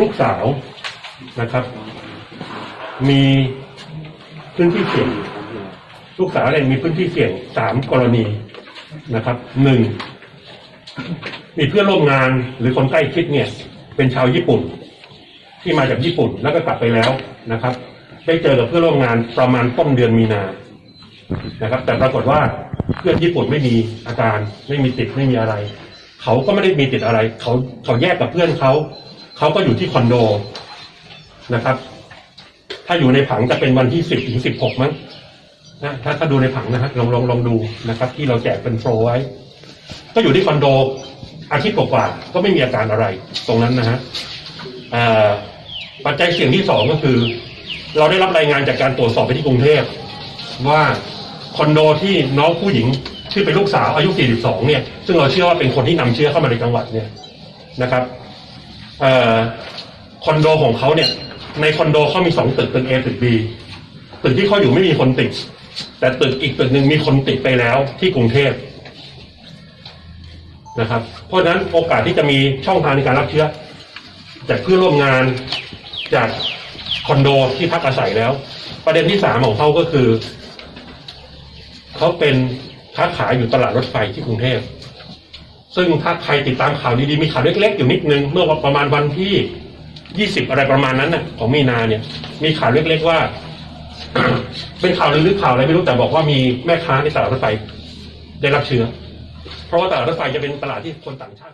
ลูกสาวนะครับ มีพื้นที่เสี่ยง ลูกสาวเนี่ยมีพื้นที่เสี่ยงสามกรณีนะครับหนึ่งมีเพื่อนร่วมงานหรือคนใกล้ชิดเนี่ย เป็นชาวญี่ปุ่น ที่มาจากญี่ปุ่นแล้วก็กลับไปแล้วนะครับ ได้เจอกับเพื่อนร่วมงานประมาณต้นเดือนมีนานะครับ แต่ปรากฏว่าเพื่อนญี่ปุ่นไม่มีอาการไม่มีติดไม่มีอะไร เขาก็ไม่ได้มีติดอะไร เขาเขาแยกกับเพื่อนเขา เขาก็อยู่ที่คอนโดนะครับ ถ้าอยู่ในผังจะเป็นวันที่สิบถึงสิบหกมั้งนะถ้าถ้าดูในผังนะฮะลองลองลองดูนะครับ ที่เราแจกเป็นโปรไว้ ก็อยู่ที่คอนโดอาทิตย์กว่าก็ไม่มีอาการอะไร ตรงนั้นนะฮะอ่าปัจจัยเสี่ยงที่สองก็คือ เราได้รับรายงานจากการตรวจสอบไปที่กรุงเทพว่าคอนโดที่น้องผู้หญิง ชื่อเป็นลูกสาวอายุ 42 เนี่ย ซึ่งเราเชื่อว่าเป็นคนที่นำเชื้อเข้ามาในจังหวัดเนี่ยนะครับคอนโดของเขาเนี่ย ในคอนโดเขามีสองตึกตึก A ตึก B ตึกที่เขาอยู่ไม่มีคนติด แต่ตึกอีกตึกหนึ่งมีคนติดไปแล้วที่กรุงเทพนะครับ เพราะฉะนั้นโอกาสที่จะมีช่องทางในการรับเชื้อ จากเพื่อนร่วมงานจากคอนโดที่พักอาศัยแล้ว ประเด็นที่สามของเขาก็คือ เขาเป็น ค้าขายอยู่ตลาดรถไฟที่กรุงเทพ ซึ่งถ้าใครติดตามข่าวดีๆ มีข่าวเล็กๆ อยู่นิดนึง เมื่อประมาณวันที่ยี่สิบอะไรประมาณนั้นน่ะของมีนาเนี่ย มีข่าวเล็กๆว่า เป็นข่าวหรือข่าวอะไรไม่รู้แต่บอกว่ามีแม่ค้าในตลาดรถไฟ ได้รับเชื้อ เพราะว่าตลาดรถไฟจะเป็นตลาดที่คนต่างชาติ